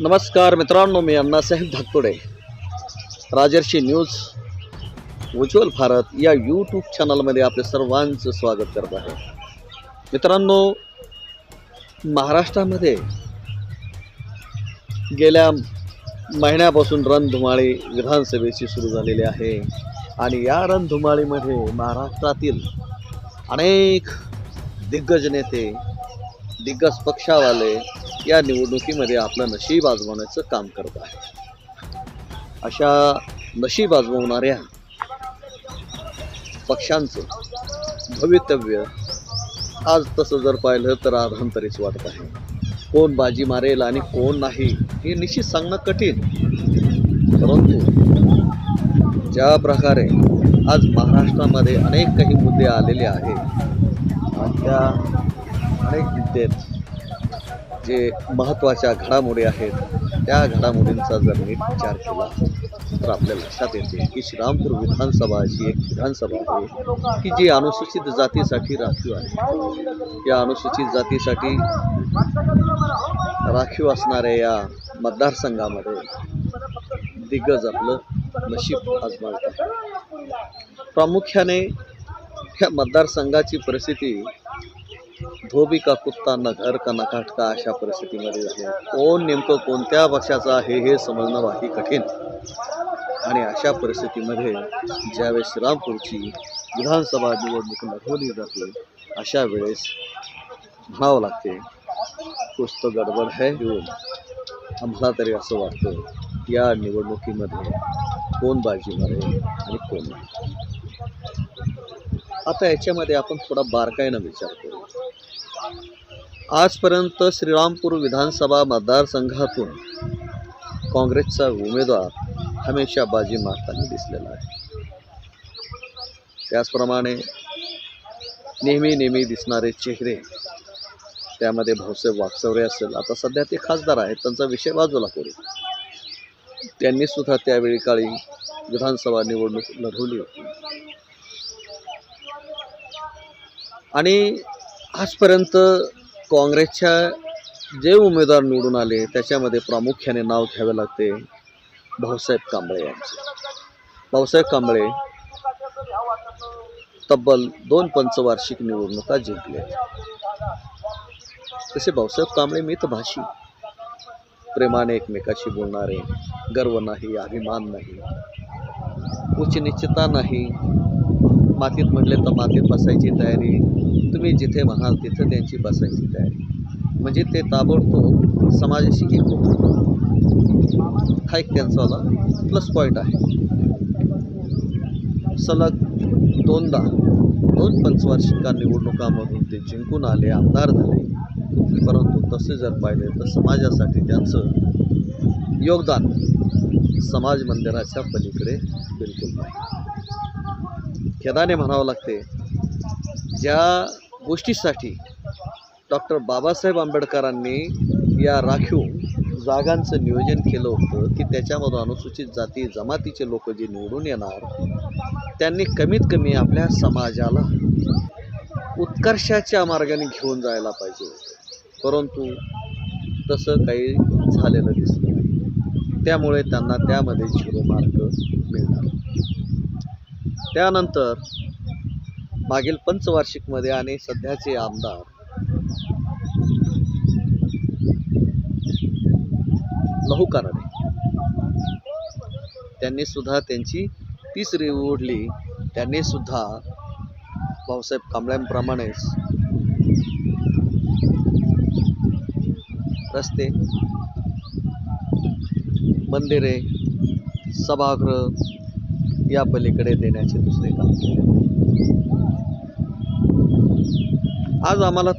नमस्कार मित्रांनो मी अण्णासाहेब धाकतोडे. राजर्षी न्यूज उज्ज्वल भारत या यूट्यूब चॅनलमध्ये आपले सर्वांचं स्वागत करत आहे. मित्रांनो महाराष्ट्रामध्ये गेल्या महिन्यापासून रणधुमाळी विधानसभेची सुरू झालेली आहे आणि या रणधुमाळीमध्ये महाराष्ट्रातील अनेक दिग्गज नेते दिग्गज पक्षावाले या निवडणुकीमध्ये आपलं नशीब आजमावण्याचं काम करत आहे. अशा नशीब आजमावणाऱ्या पक्षांचं भवितव्य आज तसं जर पाहिलं तर आधांतरीच वाटत आहे. कोण बाजी मारेल आणि कोण नाही हे निश्चित सांगणं कठीण. परंतु ज्या प्रकारे आज महाराष्ट्रामध्ये अनेक काही मुद्दे आलेले आहेत आणि त्या अनेक विद्येत जे महत्त्वाच्या घडामोडी आहेत त्या घडामोडींचा जर नीट विचार केला तर आपल्या लक्षात येते की श्रीरामपूर विधानसभा अशी एक विधानसभा आहे की जी अनुसूचित जातीसाठी राखीव आहे. या अनुसूचित जातीसाठी राखीव असणाऱ्या या मतदारसंघामध्ये दिग्गज आपलं नशीब आजमावत आहे प्रामुख्याने ह्या मतदारसंघाची परिस्थिती धोबी का कुत्ता न घर का न काटका अशा परिस्थितीमध्ये कोण नेमकं कोणत्या पक्षाचं आहे हे समजणं बाकी कठीण. आणि अशा परिस्थितीमध्ये ज्यावेळेस श्रीरामपूरची विधानसभा निवडणूक लढवली जाते अशा वेळेस म्हणावं लागते कुस्त गडबड है घेऊन आम्हाला तरी असं वाटतं या निवडणुकीमध्ये कोण बाजी मारेल आणि कोण नाही. आता याच्यामध्ये आपण थोडा बारकाईनं विचार करू. आजपर्यंत श्रीरामपूर विधानसभा मतदारसंघातून काँग्रेसचा उमेदवार हमेशा बाजी मारताना दिसलेला आहे. त्याचप्रमाणे नेहमी नेहमी दिसणारे चेहरे त्यामध्ये भाऊसाहेब वागचौरे असेल. आता सध्या ते खासदार आहेत त्यांचा विषय बाजूला करू. त्यांनी सुद्धा त्यावेळी काळी विधानसभा निवडणूक लढवली होती. आणि आजपर्यंत काँग्रेसच्या जे उमेदवार निवडून आले त्याच्यामध्ये प्रामुख्याने नाव घ्यावे लागते भाऊसाहेब कांबळे यांचे. भाऊसाहेब कांबळे तब्बल दोन पंचवार्षिक निवडणुका जिंकल्या तसे भाऊसाहेब कांबळे मितभाषी प्रेमाने एकमेकाशी बोलणारे गर्व नाही अभिमान नाही उच्च निश्चिता नाही. मातीत म्हटले तर मातीत बसायची तयारी. तुम्ही जिथे म्हणाल तिथे त्यांची बसायची तयारी. म्हणजे ते ताबडतोब समाजाशी एक हा एक त्यांचावाला प्लस पॉईंट आहे. सलग दोनदा दोन पंचवार्षिका निवडणुकामधून ते जिंकून आले आमदार झाले. परंतु तसे जर पाहिले तर समाजासाठी त्यांचं योगदान समाज मंदिराच्या पलीकडे बिलकुल नाही. खेदाने म्हणावं लागते ज्या गोष्टीसाठी डॉक्टर बाबासाहेब आंबेडकरांनी या राखीव जागांचं नियोजन केलं होतं की त्याच्यामधून अनुसूचित जाती जमातीचे लोक जे निवडून येणार त्यांनी कमीत कमी आपल्या समाजाला उत्कर्षाच्या मार्गाने घेऊन जायला पाहिजे परंतु तसं काही झालेलं दिसलं नाही. त्यामुळे त्यांना त्यामध्ये झिरो मार्क मिळणार. त्यानंतर मागील पंचवार्षिकमध्ये आणि सध्याचे आमदार. लहू त्यांनी सुद्धा त्यांची तिसरी ओढली. त्यांनी सुद्धा भाऊसाहेब कांबळ्यांप्रमाणेच रस्ते मंदिरे सभागृह या पलीकडे देण्याचे दुसरे काम केले आज आम्हाला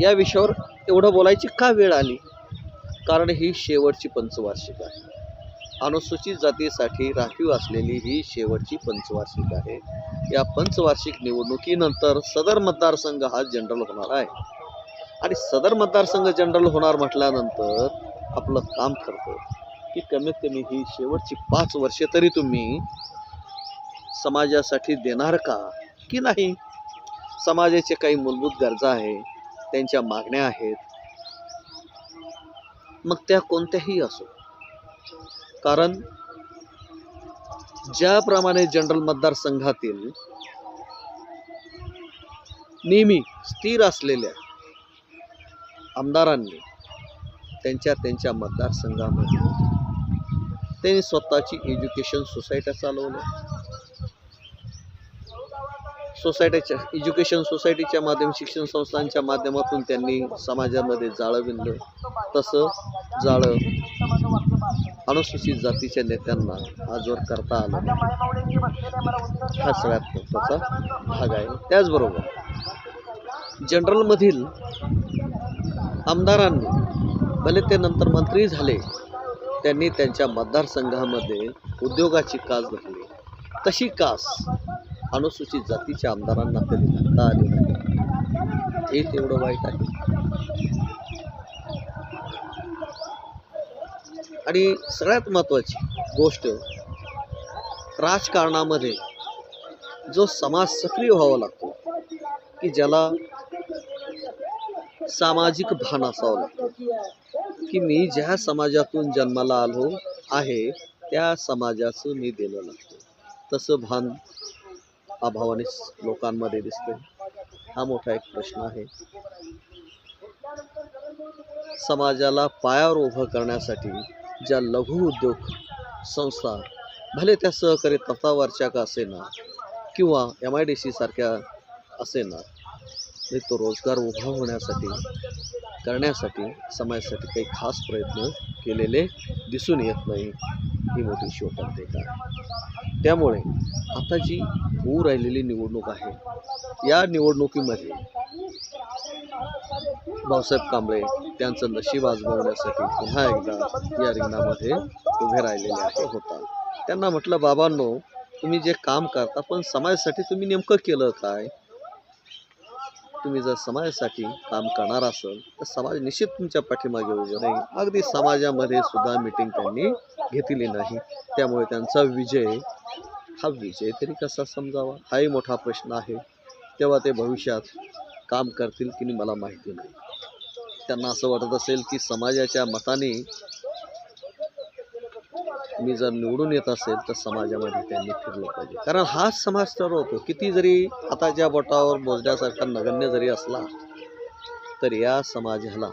या विषयावर एवढं बोलायची का वेळ आली? कारण ही शेवटची पंचवार्षिक आहे. अनुसूचित जातीसाठी राखीव असलेली ही शेवटची पंचवार्षिक आहे. या पंचवार्षिक निवडणुकीनंतर सदर मतदारसंघ हा जनरल होणार आहे. आणि सदर मतदारसंघ जनरल होणार म्हटल्यानंतर आपलं काम ठरतं. की कमीत कमी. ही शेवटची पाच वर्षे तरी तुम्ही समाजासाठी देणार का? की नाही? समाजाचे काही मूलभूत गरजा आहे त्यांच्या मागण्या आहेत. मग त्या कोणत्याही असो. कारण ज्याप्रमाणे जनरल मतदारसंघातील नेहमी स्थिर असलेल्या आमदारांनी त्यांच्या त्यांच्या मतदारसंघामध्ये त्यांनी स्वतःची एज्युकेशन सोसायट्या चालवल्या. सोसायटीच्या एज्युकेशन सोसायटीच्या माध्यम शिक्षण संस्थांच्या माध्यमातून त्यांनी समाजामध्ये जाळं विणलं. तसं जाळं अनुसूचित जातीच्या नेत्यांना आजवर करता आलं. हा सगळ्यात महत्त्वाचा भाग आहे. त्याचबरोबर जनरलमधील आमदारांनी भले ते नंतर मंत्री झाले त्यांनी त्यांच्या मतदारसंघामध्ये उद्योगाची कास धरली. तशी कास अनुसूचित जातीच्या आमदारांना कधी धरता आली नाही. हे तेवढं वाईट आहे. आणि सगळ्यात महत्त्वाची गोष्ट राजकारणामध्ये जो समाज सक्रिय व्हावा लागतो की ज्याला सामाजिक भान असावं लागतं. की मी ज्या समाजातून जन्माला आलो आहे त्या समाजाचं मी दिलं लागतं तसं भान अभावाने लोकांमध्ये दिसतं हा मोठा एक प्रश्न आहे. समाजाला पायावर उभं करण्यासाठी ज्या लघु उद्योग संस्था भले त्या सहकारी तत्वावरच्या का असेना किंवा एम आय डी सी सारख्या असेना तो रोजगार उभा होण्यासाठी करण्यासाठी समाजासाठी काही खास प्रयत्न केलेले दिसून येत नाही ही मोठी शोकांतिका आहे त्यामुळे आता जी होऊ राहिलेली निवडणूक आहे या निवडणुकीमध्ये भाऊसाहेब कांबळे त्यांचं नशीब आजमावण्यासाठी पुन्हा एकदा या रिंगणामध्ये उभे राहिलेले आहे होता. त्यांना म्हटलं बाबांनो तुम्ही जे काम करता पण समाजासाठी तुम्ही नेमकं केलं काय? तुम्ही जर समाजासाठी काम करणार असाल तर समाज निश्चित तुमच्या पाठीमागे उभं नाही अगदी समाजामध्ये सुद्धा मिटिंग त्यांनी घेतली नाही. त्यामुळे त्यांचा विजय हा विजय तरी कसा समजावा? हाही मोठा प्रश्न आहे. तेव्हा ते भविष्यात काम करतील की नाही मला माहिती नाही. त्यांना असं वाटत असेल की समाजाच्या मताने मी जर निवडून येत असेल तर समाजामध्ये त्यांनी फिरलं पाहिजे. कारण हाच समाज ठरवतो किती जरी आताच्या बोटावर मोजण्यासारखा नगण्य जरी असला तर या समाजाला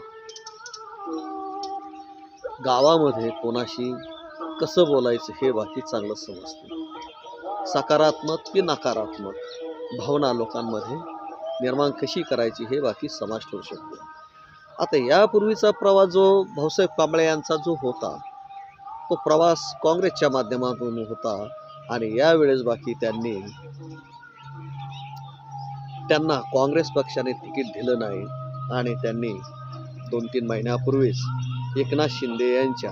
गावामध्ये कोणाशी कसं बोलायचं हे बाकी चांगलं समजतं. सकारात्मक की नकारात्मक भावना लोकांमध्ये निर्माण कशी करायची हे बाकी समाज ठरू शकतो. आता यापूर्वीचा प्रवास जो भाऊसाहेब कांबळे यांचा जो होता तो प्रवास काँग्रेसच्या माध्यमातून होता आणि यावेळेस बाकी त्यांनी त्यांना काँग्रेस पक्षाने तिकीट दिलं नाही आणि त्यांनी दोन तीन महिन्यापूर्वीच एकनाथ शिंदे यांच्या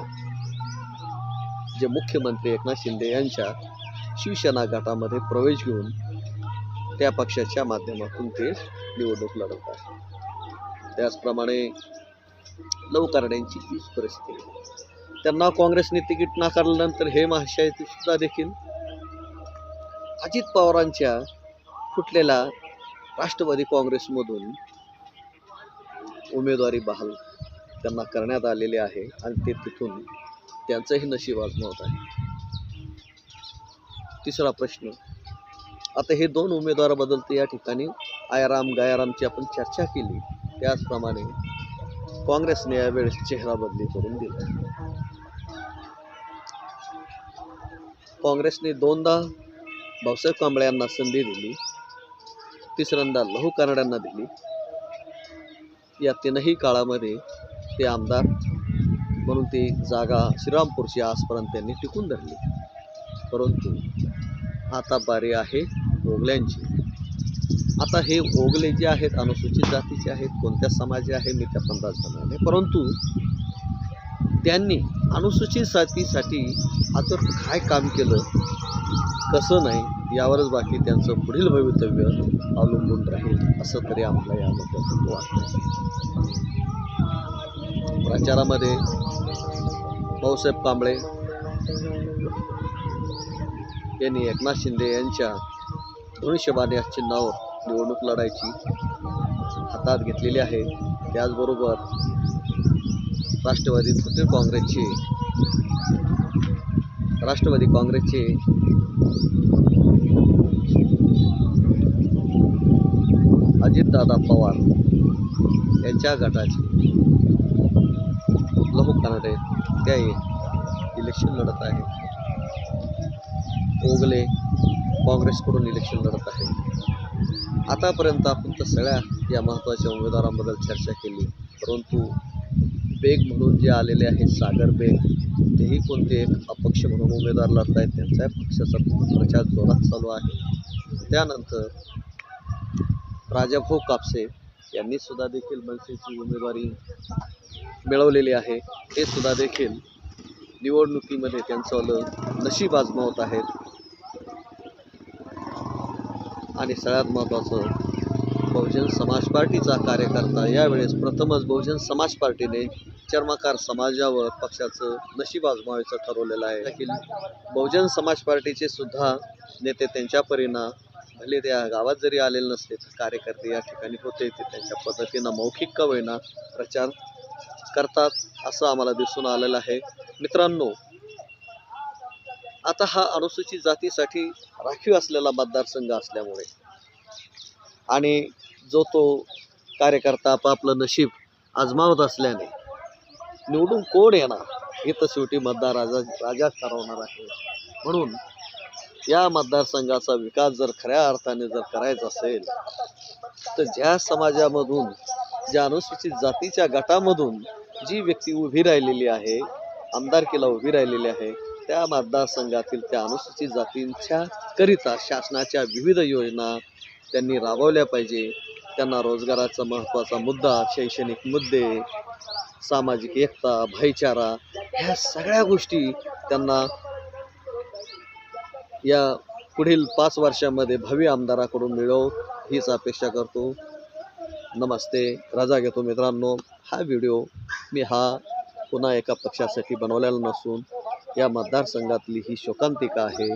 जे मुख्यमंत्री एकनाथ शिंदे यांच्या शिवसेना गटामध्ये प्रवेश घेऊन त्या पक्षाच्या माध्यमातून ते निवडणूक लढवतात. त्याचप्रमाणे लवकरण्यांची तीच परिस्थिती. त्यांना काँग्रेसने तिकीट नाकारल्यानंतर हे महाशय सुद्धा देखील अजित पवारांच्या फुटलेला राष्ट्रवादी काँग्रेसमधून उमेदवारी बहाल त्यांना करण्यात आलेली आहे आणि ते तिथून त्यांचंही नशीब आजमावत आहे. तिसरा प्रश्न आता हे दोन उमेदवार बदलते या ठिकाणी आयाराम गायारामची आपण चर्चा केली. त्याचप्रमाणे काँग्रेसने यावेळेस चेहरा बदली करून दिला. काँग्रेसने दोनदा भाऊसाहेब कांबळे यांना संधी दिली. तिसऱ्यांदा लहू कानड्यांना दिली. या तीनही काळामध्ये ते आमदार म्हणून ती जागा श्रीरामपूरची आजपर्यंत त्यांनी टिकून धरली. परंतु आता बारी आहे ओगल्यांची आता हे ओगले जे आहेत अनुसूचित जातीचे आहेत कोणत्या समाजाचे आहे मी त्या अंदाज बनवले परंतु त्यांनी अनुसूचित जातीसाठी आता काय काम केलं कसं नाही यावरच बाकी त्यांचं पुढील भवितव्य अवलंबून राहील असं तरी आम्हाला याबद्दल वाटतं प्रचारामध्ये भाऊसाहेब कांबळे यांनी एकनाथ शिंदे यांच्या धनुष्यबाण या चिन्हावर निवडणूक लढायची हातात घेतलेली आहे. त्याचबरोबर राष्ट्रवादी फुटीर काँग्रेसचे. राष्ट्रवादी काँग्रेसचे. अजितदादा पवार यांच्या गटाचे. लहू आहेत त्या इलेक्शन लढत आहे. ओगले काँग्रेसकडून इलेक्शन लढत आहे. आतापर्यंत आपण तर सगळ्या या महत्त्वाच्या उमेदवारांबद्दल चर्चा केली परंतु बेग म्हणून जे आलेले आहेत सागर बेग तेही कोणते एक अपक्ष म्हणून उमेदवार लढत आहेत त्यांचा पक्षाचा प्रचार जोरात चालू आहे. त्यानंतर राजाभाऊ कापसे यांनी सुद्धा देखील मनसेची उमेदवारी मिळवलेली आहे. ते सुद्धा देखील निवडणुकीमध्ये त्यांचं नशीब आजमावत आहेत. आणि सगळ्यात महत्त्वाचं बहुजन समाज पार्टीचा कार्यकर्ता. यावेळेस प्रथमच बहुजन समाज पार्टीने चर्मकार समाजावर पक्षाचं नशीब आजमावायचं ठरवलेलं आहे. देखील बहुजन समाज पार्टीचे सुद्धा नेते त्यांच्या परिणाम भले त्या गावात जरी आलेले नसले तर कार्यकर्ते या ठिकाणी होते. ते त्यांच्या पद्धतीनं मौखिक का होईना प्रचार करतात असं आम्हाला दिसून आलेलं आहे. मित्रांनो आता हा अनुसूचित जातीसाठी राखीव असलेला मतदारसंघ असल्यामुळे आणि जो तो कार्यकर्ता आपापलं नशीब आजमावत असल्याने निवडून कोण येणार? हे तर शेवटी मतदार राजा राजाच ठरवणार आहे. म्हणून या मतदारसंघाचा विकास जर खऱ्या अर्थाने जर करायचा असेल तर ज्या समाजामधून ज्या अनुसूचित जातीच्या गटामधून जी व्यक्ती उभी राहिलेली आहे आमदारकीला उभी राहिलेली आहे त्या मतदारसंघातील त्या अनुसूचित जातींच्या करिता शासनाच्या विविध योजना त्यांनी राबवल्या पाहिजे. त्यांना रोजगाराचा महत्त्वाचा मुद्दा शैक्षणिक मुद्दे सामाजिक एकता भाईचारा ह्या सगळ्या गोष्टी त्यांना या पुढील पाच वर्षामध्ये भावी आमदाराकडून मिळव हीच अपेक्षा करतो. नमस्ते. रजा घेतो मित्रांनो. हा व्हिडिओ मी हा पुन्हा एका पक्षासाठी बनवलेला नसून या मतदारसंघातली ही शोकांतिका आहे.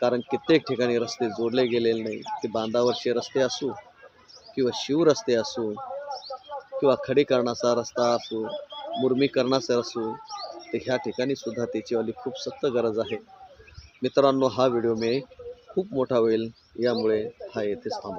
कारण कित्येक ठिकाणी रस्ते जोडले गेलेले नाही. ते बांधावरचे रस्ते असू किंवा शिवरस्ते असो किंवा खडीकरणाचा रस्ता असो मुरमीकरणाचा असो तर ह्या ठिकाणी सुद्धा त्याचीवाली खूप सक्त गरज आहे. मित्रांनो हा व्हिडिओ मी खूप मोठा होईल यामुळे हा येथेच थांबव.